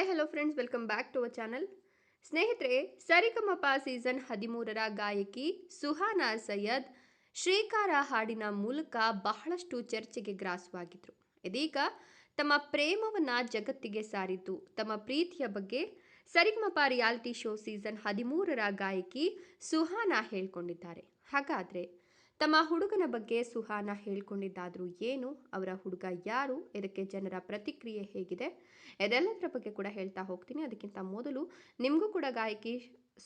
Hi hello friends welcome back to our channel ಸ್ನೇಹಿತರೆ, ಸರಿಗಮಪ season ಹದಿಮೂರರ ಗಾಯಕಿ ಸುಹಾನಾ ಸೈಯದ್ ಶ್ರೀಕಾರ ಹಾಡಿನ ಮೂಲಕ ಬಹಳಷ್ಟು ಚರ್ಚೆಗೆ ಗ್ರಾಸವಾಗಿದ್ರು. ಇದೀಗ ತಮ್ಮ ಪ್ರೇಮವನ್ನ ಜಗತ್ತಿಗೆ ಸಾರಿದ್ದು, ತಮ್ಮ ಪ್ರೀತಿಯ ಬಗ್ಗೆ ಸರಿಗಮಪ ರಿಯಾಲಿಟಿ ಶೋ ಸೀಸನ್ ಹದಿಮೂರರ ಗಾಯಕಿ ಸುಹಾನಾ ಹೇಳ್ಕೊಂಡಿದ್ದಾರೆ. ಹಾಗಾದ್ರೆ ತಮ್ಮ ಹುಡುಗನ ಬಗ್ಗೆ ಸುಹಾನ ಹೇಳ್ಕೊಂಡಿದ್ದಾದ್ರೂ ಏನು, ಅವರ ಹುಡುಗ ಯಾರು, ಇದಕ್ಕೆ ಜನರ ಪ್ರತಿಕ್ರಿಯೆ ಹೇಗಿದೆ, ಇದೆಲ್ಲದರ ಬಗ್ಗೆ ಕೂಡ ಹೇಳ್ತಾ ಹೋಗ್ತೀನಿ. ಅದಕ್ಕಿಂತ ಮೊದಲು ನಿಮಗೂ ಕೂಡ ಗಾಯಕಿ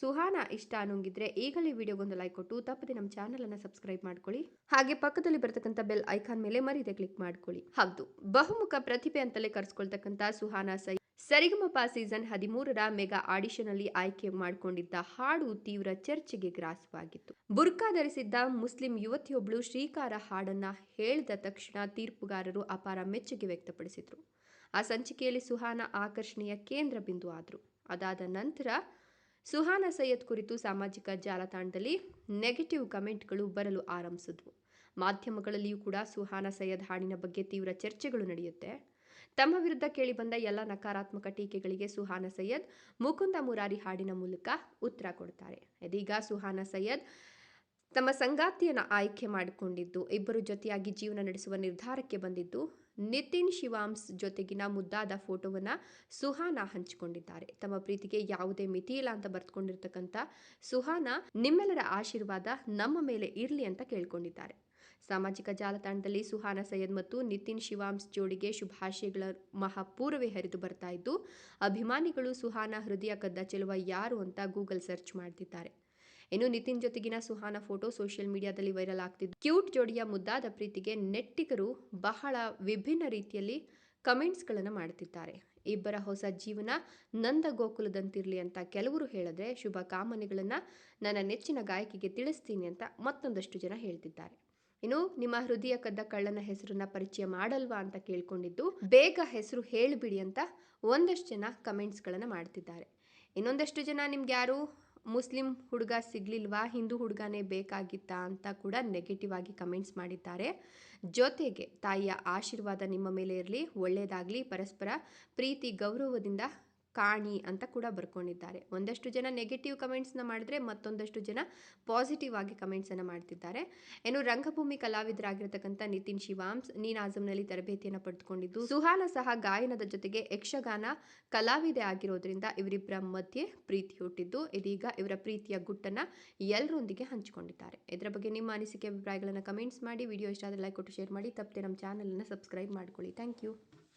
ಸುಹಾನ ಇಷ್ಟ ಅನ್ನೋಂಗಿದ್ರೆ ಈಗಲೇ ವಿಡಿಯೋಗೊಂದು ಲೈಕ್ ಕೊಟ್ಟು ತಪ್ಪದೆ ನಮ್ಮ ಚಾನಲ್ ಅನ್ನ ಸಬ್ಸ್ಕ್ರೈಬ್ ಮಾಡ್ಕೊಳ್ಳಿ. ಹಾಗೆ ಪಕ್ಕದಲ್ಲಿ ಬರ್ತಕ್ಕಂಥ ಬೆಲ್ ಐಕಾನ್ ಮೇಲೆ ಮರೀದೆ ಕ್ಲಿಕ್ ಮಾಡ್ಕೊಳ್ಳಿ. ಹೌದು, ಬಹುಮುಖ ಪ್ರತಿಭೆ ಅಂತಲೇ ಕರೆಸ್ಕೊಳ್ತಕ್ಕಂಥ ಸುಹಾನ ಸೈ ಸರಿಗಮಪ ಸೀಸನ್ ಹದಿಮೂರರ ಮೆಗಾ ಆಡಿಷನ್ ಅಲ್ಲಿ ಆಯ್ಕೆ ಮಾಡಿಕೊಂಡಿದ್ದ ಹಾಡು ತೀವ್ರ ಚರ್ಚೆಗೆ ಗ್ರಾಸವಾಗಿತ್ತು. ಬುರ್ಕಾ ಧರಿಸಿದ್ದ ಮುಸ್ಲಿಂ ಯುವತಿಯೊಬ್ಬಳು ಶ್ರೀಕಾರ ಹಾಡನ್ನ ಹೇಳಿದ ತಕ್ಷಣ ತೀರ್ಪುಗಾರರು ಅಪಾರ ಮೆಚ್ಚುಗೆ ವ್ಯಕ್ತಪಡಿಸಿದರು. ಆ ಸಂಚಿಕೆಯಲ್ಲಿ ಸುಹಾನ ಆಕರ್ಷಣೆಯ ಕೇಂದ್ರ ಬಿಂದು ಆದರು. ಅದಾದ ನಂತರ ಸುಹಾನ ಸೈಯದ್ ಕುರಿತು ಸಾಮಾಜಿಕ ಜಾಲತಾಣದಲ್ಲಿ ನೆಗೆಟಿವ್ ಕಮೆಂಟ್ಗಳು ಬರಲು ಆರಂಭಿಸಿದ್ವು. ಮಾಧ್ಯಮಗಳಲ್ಲಿಯೂ ಕೂಡ ಸುಹಾನ ಸೈಯದ್ ಹಾಡಿನ ಬಗ್ಗೆ ತೀವ್ರ ಚರ್ಚೆಗಳು ನಡೆಯುತ್ತೆ. ತಮ್ಮ ವಿರುದ್ಧ ಕೇಳಿಬಂದ ಎಲ್ಲ ನಕಾರಾತ್ಮಕ ಟೀಕೆಗಳಿಗೆ ಸುಹಾನ ಸೈಯದ್ ಮುಕುಂದ ಮುರಾರಿ ಹಾಡಿನ ಮೂಲಕ ಉತ್ತರ ಕೊಡ್ತಾರೆ. ಇದೀಗ ಸುಹಾನ ಸೈಯದ್ ತಮ್ಮ ಸಂಗಾತಿಯನ್ನು ಆಯ್ಕೆ ಮಾಡಿಕೊಂಡಿದ್ದು, ಇಬ್ಬರು ಜೊತೆಯಾಗಿ ಜೀವನ ನಡೆಸುವ ನಿರ್ಧಾರಕ್ಕೆ ಬಂದಿದ್ದು, ನಿತಿನ್ ಶಿವಾಂಸ್ ಜೊತೆಗಿನ ಮುದ್ದಾದ ಫೋಟೋವನ್ನ ಸುಹಾನ ಹಂಚಿಕೊಂಡಿದ್ದಾರೆ. ತಮ್ಮ ಪ್ರೀತಿಗೆ ಯಾವುದೇ ಮಿತಿ ಇಲ್ಲ ಅಂತ ಬರೆದುಕೊಂಡಿರ್ತಕ್ಕಂಥ ಸುಹಾನ ನಿಮ್ಮೆಲ್ಲರ ಆಶೀರ್ವಾದ ನಮ್ಮ ಮೇಲೆ ಇರಲಿ ಅಂತ ಕೇಳ್ಕೊಂಡಿದ್ದಾರೆ. ಸಾಮಾಜಿಕ ಜಾಲತಾಣದಲ್ಲಿ ಸುಹಾನ ಸೈಯದ್ ಮತ್ತು ನಿತಿನ್ ಶಿವಾಂಸ್ ಜೋಡಿಗೆ ಶುಭಾಶಯಗಳ ಮಹಾಪೂರ್ವೇ ಹರಿದು ಬರ್ತಾ ಇದ್ದು, ಅಭಿಮಾನಿಗಳು ಸುಹಾನ ಹೃದಯ ಕದ್ದ ಚೆಲುವ ಯಾರು ಅಂತ ಗೂಗಲ್ ಸರ್ಚ್ ಮಾಡ್ತಿದ್ದಾರೆ. ಇನ್ನು ನಿತಿನ್ ಜೊತೆಗಿನ ಸುಹಾನ ಫೋಟೋ ಸೋಷಿಯಲ್ ಮೀಡಿಯಾದಲ್ಲಿ ವೈರಲ್ ಆಗ್ತಿದ್ದು, ಕ್ಯೂಟ್ ಜೋಡಿಯ ಮುದ್ದಾದ ಪ್ರೀತಿಗೆ ನೆಟ್ಟಿಗರು ಬಹಳ ವಿಭಿನ್ನ ರೀತಿಯಲ್ಲಿ ಕಮೆಂಟ್ಸ್ಗಳನ್ನು ಮಾಡ್ತಿದ್ದಾರೆ. ಇಬ್ಬರ ಹೊಸ ಜೀವನ ನಂದ ಗೋಕುಲದಂತಿರಲಿ ಅಂತ ಕೆಲವರು ಹೇಳಿದ್ರೆ, ಶುಭ ಕಾಮನೆಗಳನ್ನು ನನ್ನ ನೆಚ್ಚಿನ ಗಾಯಕಿಗೆ ತಿಳಿಸ್ತೀನಿ ಅಂತ ಮತ್ತೊಂದಷ್ಟು ಜನ ಹೇಳ್ತಿದ್ದಾರೆ. ಇನ್ನು ನಿಮ್ಮ ಹೃದಯ ಕದ್ದ ಕಳ್ಳನ ಹೆಸರನ್ನ ಪರಿಚಯ ಮಾಡಲ್ವಾ ಅಂತ ಕೇಳ್ಕೊಂಡಿದ್ದು, ಬೇಗ ಹೆಸರು ಹೇಳಿಬಿಡಿ ಅಂತ ಒಂದಷ್ಟು ಜನ ಕಮೆಂಟ್ಸ್ಗಳನ್ನು ಮಾಡ್ತಿದ್ದಾರೆ. ಇನ್ನೊಂದಷ್ಟು ಜನ ನಿಮ್ಗೆ ಯಾರು ಮುಸ್ಲಿಂ ಹುಡುಗ ಸಿಗ್ಲಿಲ್ವಾ, ಹಿಂದೂ ಹುಡುಗನೇ ಬೇಕಾಗಿತ್ತಾ ಅಂತ ಕೂಡ ನೆಗೆಟಿವ್ ಆಗಿ ಕಮೆಂಟ್ಸ್ ಮಾಡಿದ್ದಾರೆ. ಜೊತೆಗೆ ತಾಯಿಯ ಆಶೀರ್ವಾದ ನಿಮ್ಮ ಮೇಲೆ ಇರಲಿ ಒಳ್ಳೆಯದಾಗಲಿ ಪರಸ್ಪರ ಪ್ರೀತಿ, ಗೌರವದಿಂದ ಕಾಣಿ ಅಂತ ಕೂಡ ಬರ್ಕೊಂಡಿದ್ದಾರೆ. ಒಂದಷ್ಟು ಜನ ನೆಗೆಟಿವ್ ಕಮೆಂಟ್ಸ್ನ ಮಾಡಿದ್ರೆ ಮತ್ತೊಂದಷ್ಟು ಜನ ಪಾಸಿಟಿವ್ ಆಗಿ ಕಮೆಂಟ್ಸನ್ನು ಮಾಡ್ತಿದ್ದಾರೆ. ಏನು ರಂಗಭೂಮಿ ಕಲಾವಿದರಾಗಿರ್ತಕ್ಕಂಥ ನಿತಿನ್ ಶಿವಾಂಸ್ ನೀನಾಜಮ್ನಲ್ಲಿ ತರಬೇತಿಯನ್ನು ಪಡೆದುಕೊಂಡಿದ್ದು, ಸುಹಾನ ಸಹ ಗಾಯನದ ಜೊತೆಗೆ ಯಕ್ಷಗಾನ ಕಲಾವಿದೆ ಆಗಿರೋದ್ರಿಂದ ಇವರಿಬ್ಬರ ಮಧ್ಯೆ ಪ್ರೀತಿ ಹುಟ್ಟಿದ್ದು, ಇದೀಗ ಇವರ ಪ್ರೀತಿಯ ಗುಟ್ಟನ್ನು ಎಲ್ಲರೊಂದಿಗೆ ಹಂಚಿಕೊಂಡಿದ್ದಾರೆ. ಇದರ ಬಗ್ಗೆ ನಿಮ್ಮ ಅನಿಸಿಕೆ, ಅಭಿಪ್ರಾಯಗಳನ್ನು ಕಮೆಂಟ್ಸ್ ಮಾಡಿ ವಿಡಿಯೋ ಇಷ್ಟ ಆದರೆ ಲೈಕ್ ಕೊಟ್ಟು ಶೇರ್ ಮಾಡಿ, ತಪ್ಪದೆ ನಮ್ಮ ಚಾನಲನ್ನು ಸಬ್ಸ್ಕ್ರೈಬ್ ಮಾಡ್ಕೊಳ್ಳಿ. Thank you